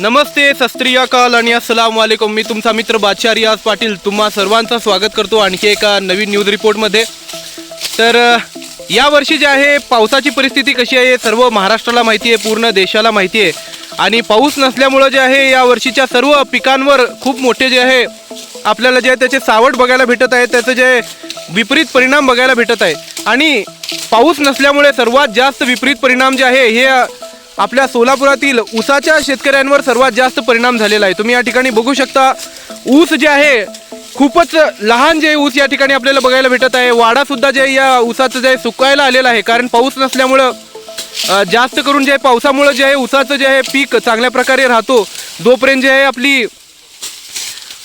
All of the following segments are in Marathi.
नमस्ते सस्त्रियाकाल आणि अस्सलाम वालेकुम मी तुमचा मित्र बादशाह रियाज पाटील. तुम्हा सर्वांचं स्वागत करतो आणखी एका नवीन न्यूज रिपोर्टमध्ये तर यावर्षी या वर्षी जे आहे पावसाची परिस्थिती कशी आहे सर्व महाराष्ट्राला माहिती आहे पूर्ण देशाला माहिती आहे. आणि पाऊस नसल्यामुळं जे आहे या वर्षीच्या सर्व पिकांवर खूप मोठे जे आहे आपल्याला जे आहे त्याचे सावट बघायला भेटत आहे त्याचं जे विपरीत परिणाम बघायला भेटत आहे. आणि पाऊस नसल्यामुळे सर्वात जास्त विपरीत परिणाम जे आहे हे आपल्या सोलापुरातील ऊसाच्या शेतकऱ्यांवर सर्वात जास्त परिणाम झालेला आहे. तुम्ही या ठिकाणी बघू शकता ऊस जे आहे खूपच लहान जे ऊस या ठिकाणी आपल्याला बघायला भेटत आहे. वाडासुद्धा जे या ऊसाचं जे सुकायला आलेलं आहे कारण पाऊस नसल्यामुळं जास्त करून जे आहे पावसामुळं जे आहे ऊसाचं जे आहे पीक चांगल्या प्रकारे राहतो. जोपर्यंत जे आहे आपली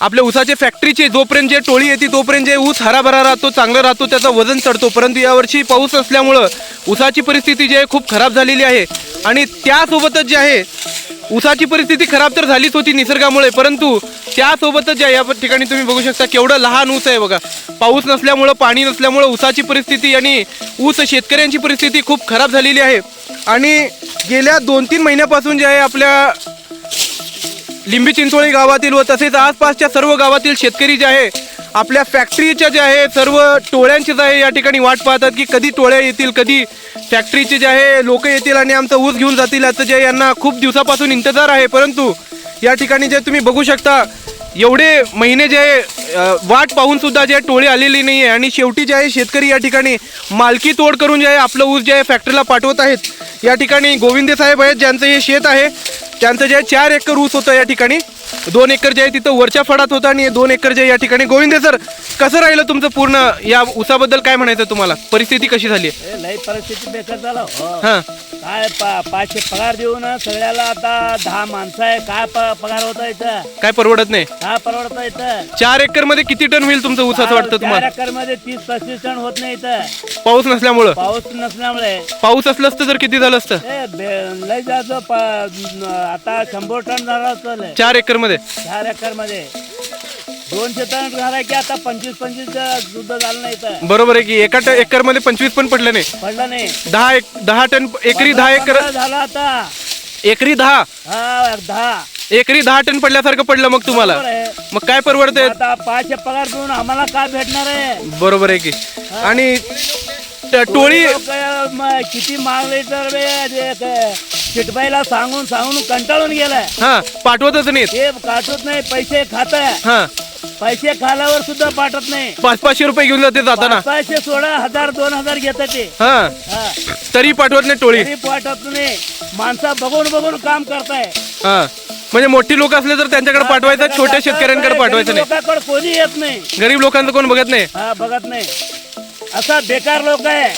आपल्या ऊसाच्या फॅक्टरीची जोपर्यंत जे टोळी येते तोपर्यंत जे ऊस हराभरा राहतो चांगला राहतो त्याचं वजन चढतो. परंतु यावर्षी पाऊस नसल्यामुळं ऊसाची परिस्थिती जी आहे खूप खराब झालेली आहे. आणि त्यासोबतच जे आहे ऊसाची परिस्थिती खराब तर झालीच होती निसर्गामुळे परंतु त्यासोबतच जे आहे, या ठिकाणी तुम्ही बघू शकता केवढं लहान ऊस आहे बघा. पाऊस नसल्यामुळं पाणी नसल्यामुळं ऊसाची परिस्थिती आणि ऊस शेतकऱ्यांची परिस्थिती खूप खराब झालेली आहे. आणि गेल्या दोन तीन महिन्यापासून जे आहे आपल्या लिंबी चिंचोळी गावातील व तसेच आसपासच्या सर्व गावातील शेतकरी जे आहे आपल्या फॅक्टरीच्या जे आहे सर्व टोळ्यांची जे आहे या ठिकाणी वाट पाहतात की कधी टोळ्या येतील कधी फॅक्टरीचे जे आहे लोक येतील आणि आमचा ऊस घेऊन जातील याचं जे यांना खूप दिवसापासून इंतजार आहे. परंतु या ठिकाणी जे तुम्ही बघू शकता एवढे महिने जे वाट पाहून सुद्धा जे टोळी आलेली नाही आहे आणि शेवटी जे आहे शेतकरी या ठिकाणी मालकी तोड करून जे आहे आपलं ऊस जे आहे फॅक्टरीला पाठवत आहेत. या ठिकाणी गोविंदे साहेब आहेत ज्यांचं हे शेत आहे. त्यांचं जे चार एकर ऊस होतं या ठिकाणी. दोन एकर जे आहे तिथं वरच्या फडात होतं आणि दोन एकर जे आहे या ठिकाणी गोविंदे सर कसं राहिलं तुमचं पूर्ण या ऊसाबद्दल काय म्हणायचं तुम्हाला? परिस्थिती कशी झाली? लई परिस्थिती बेकार झाला हो. हां. काय पा- पाचशे पगार देऊन सगळ्याला आता दहा माणसं आहे. काय प- पगार होता इथं? काय परवडत नाही? काय परवडतं इथं? चार एकरमध्ये किती टन होईल तुमचं ऊस असं वाटतं तुम्हाला? एकरमध्ये तीस पस्तीस टन होत नाही इथं. पाऊस नसल्यामुळं? पाऊस नसल्यामुळे. पाऊस असलं असतं तर किती झालं असतं? ए बे- लई जास्त प- आता शंभर टन झाला असतं चार एकर मध्ये? चार एकरमध्ये. दोनशे टन झाला की आता पंचवीस पंचवीस सुद्धा झालं नाही बरोबर आहे की एका एकरमध्ये पंचवीस पण पडलं नाही? पडलं नाही. दहा एक दहा टन एकरी दहा एकर पंधरा झाला आता. एकरी दहा? हा दहा. एकरी दहा टन पडल्यासारखं पडलं मग तुम्हाला. बरोबर आहे. मग काय परवडतंय? आता पाचशे पगार देऊन आम्हाला काय भेटणार आहे? बरोबर आहे की. आणि ट- टोळी लोकं, म, किती मागले तर बे, जे क- चिटबाईला सांगून सांगून कंटाळून गेलाय. हा पाठवतच नाहीत. ते काटत नाही पैसे खात हा. पैसे खाल्यावर सुद्धा पाठत नाही. पाच पाचशे रुपये घेऊन जाते जाताना पाचशे सोळा हजार दोन हजार घेतात ते. हा. हा. तरी पाठवत नाही टोळी. तरी पाठवत नाही. माणसं बघून बघून काम करताय. हा. म्हणजे मोठी लोक असले तर त्यांच्याकडे पाठवायचं छोट्या शेतकऱ्यांकडे पाठवायचं नाही. लोकांकडे कोणी येत नाही. गरीब लोकांचं कोण बघत नाही? हा बघत नाही. असा बेकार लोक आहे.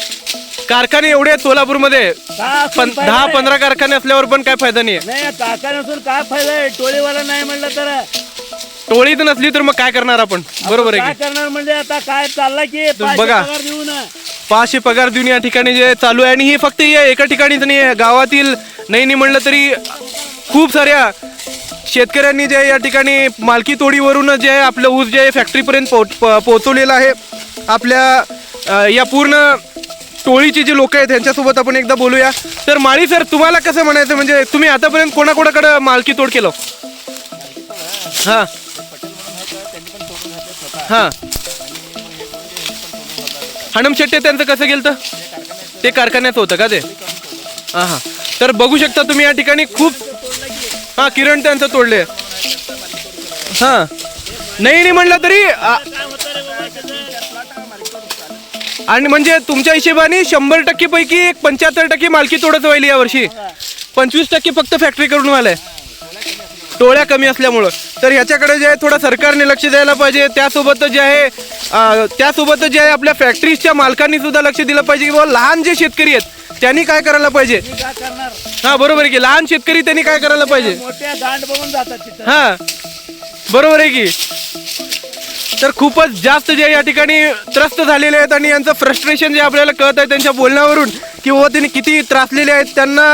कारखाने एवढे आहेत सोलापूरमध्ये. का असून पण फायदा दहा? पंधरा कारखाने असल्यावर पण काय फायदा नाही नाही काका नसून काय फायदा आहे? टोळीवाला नाही म्हणलं तर. टोळीच नसली तर मग काय करणार आपण? बरोबर आहे काय की? करणार म्हणजे आता काय चाललं की? पाचशे बघा. पगार देऊन. पाचशे पगार देऊन या ठिकाणी जे चालू आहे आणि हे फक्त या एका ठिकाणीच नाही आहे. गावातील नाही नाही म्हणलं तरी खूप साऱ्या शेतकऱ्यांनी जे या ठिकाणी मालकी तोडीवरून जे आहे आपलं ऊस जे आहे फॅक्टरीपर्यंत पोहोच प- पोहोचवलेलं आहे. आपल्या अ, या पूर्ण टोळीची जी लोक आहेत त्यांच्यासोबत आपण एकदा बोलूया. तर माळी सर तुम्हाला कसं म्हणायचं? म्हणजे तुम्ही आतापर्यंत कोणाकोणाकडे मालकी तोड केलं? हां. हां. हणम शेट्टे त्यांचं कसं गेलं ते कारखान्यात होतं का ते? हां हां. तर बघू शकता तुम्ही या ठिकाणी खूप हां किरण त्यांचं तोडले हां. नाही नाही म्हणलं तरी आणि म्हणजे तुमच्या हिशेबाने शंभर टक्के पैकी एक पंच्याहत्तर टक्के मालकी तोडत व्हायली यावर्षी पंचवीस टक्के फक्त फॅक्टरी करून व्हायलाय टोळ्या कमी असल्यामुळं. तर ह्याच्याकडे जे आहे थोडं सरकारने लक्ष द्यायला पाहिजे. त्यासोबतच जे आहे अं, त्यासोबतच जे आहे आपल्या फॅक्टरीजच्या मालकांनी सुद्धा लक्ष दिलं पाहिजे की बाबा लहान जे शेतकरी आहेत त्यांनी काय करायला पाहिजे? हा बरोबर आहे की. लहान शेतकरी त्यांनी काय करायला पाहिजे? हा बरोबर आहे की. तर खूपच जास्त जे या ठिकाणी त्रस्त झालेले आहेत आणि यांचं फ्रस्ट्रेशन जे आपल्याला कळत आहे त्यांच्या बोलण्यावरून की बाबा त्यांनी किती त्रासलेले आहेत त्यांना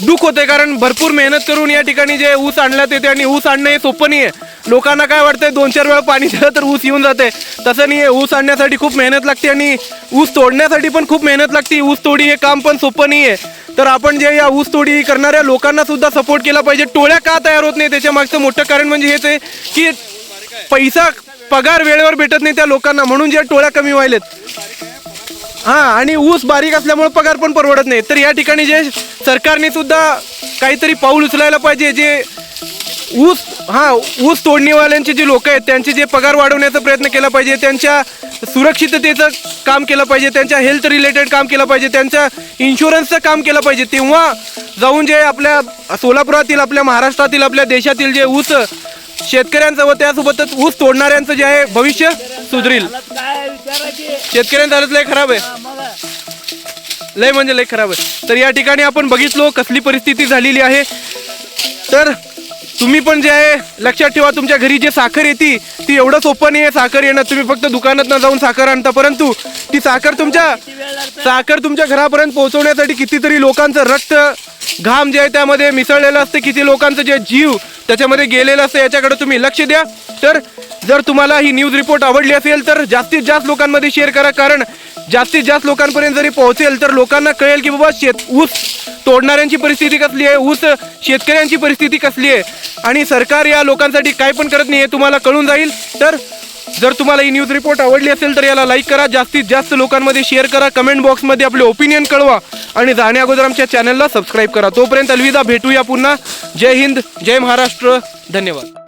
दुःख होते कारण भरपूर मेहनत करून या ठिकाणी जे ऊस आणण्यात येते आणि ऊस आणणं हे सोपं नाही आहे लोकांना काय वाटतंय दोन चार वेळा पाणी दिलं तर ऊस येऊन जाते तसं नाही आहे ऊस आणण्यासाठी खूप मेहनत लागते आणि ऊस तोडण्यासाठी पण खूप मेहनत लागते. ऊस तोडी हे काम पण सोपं नाही आहे तर आपण जे या ऊस तोडी करणाऱ्या लोकांना सुद्धा सपोर्ट केला पाहिजे. टोळ्या का तयार होत नाही त्याच्या मागचं मोठं कारण म्हणजे हेच आहे की पैसा पगार वेळेवर भेटत नाही त्या लोकांना म्हणून ज्या टोळ्या कमी व्हायलेत. हा आणि ऊस बारीक असल्यामुळे पगार पण परवडत नाही. तर या ठिकाणी जे सरकारने सुद्धा काहीतरी पाऊल उचलायला पाहिजे जे ऊस हा ऊस तोडणीवाल्यांचे जे लोक आहेत त्यांचे जे पगार वाढवण्याचा प्रयत्न केला पाहिजे त्यांच्या सुरक्षिततेचं काम केलं पाहिजे त्यांच्या हेल्थ रिलेटेड काम केलं पाहिजे त्यांच्या इन्शुरन्सचं काम केलं पाहिजे. तेव्हा जाऊन जे आपल्या सोलापुरातील आपल्या महाराष्ट्रातील आपल्या देशातील जे ऊस शेतकऱ्यांचं व त्यासोबतच ऊस तोडणाऱ्यांचं जे आहे भविष्य सुधरील. शेतकऱ्यांचं हालत लय खराब आहे. लय म्हणजे लय खराब आहे. तर या ठिकाणी आपण बघितलो कसली परिस्थिती झालेली आहे. तर तुम्ही पण जे आहे लक्षात ठेवा तुमच्या घरी जे साखर येते ती एवढं सोपं नाही आहे साखर येणं तुम्ही फक्त दुकानात न जाऊन साखर आणता. परंतु ती साखर तुमच्या साखर तुमच्या घरापर्यंत पोहोचवण्यासाठी कितीतरी लोकांचं रक्त घाम जे आहे त्यामध्ये मिसळलेलं असते. किती लोकांचं जे जीव त्याच्यामध्ये गेलेलं असतं याच्याकडे तुम्ही लक्ष द्या. तर जर तुम्हाला ही न्यूज रिपोर्ट आवडली असेल तर जास्तीत जास्त लोकांमध्ये शेअर करा. कारण जास्तीत जास्त लोकांपर्यंत जरी पोहोचेल तर लोकांना कळेल की बाबा शेत ऊस तोडणाऱ्यांची परिस्थिती कसली आहे ऊस शेतकऱ्यांची परिस्थिती कसली आहे. आणि सरकार या लोकांसाठी काय पण करत नाही हे तुम्हाला कळून जाईल. तर जर तुम्हाला ही न्यूज रिपोर्ट आवडली असेल तर याला लाईक करा जास्तीत जास्त लोकांमध्ये शेअर करा कमेंट बॉक्समध्ये आपले ओपिनियन कळवा आणि जाण्या अगोदर आमच्या चॅनलला सबस्क्राईब करा. तोपर्यंत अलविदा भेटूया पुन्हा. जय हिंद जय महाराष्ट्र धन्यवाद.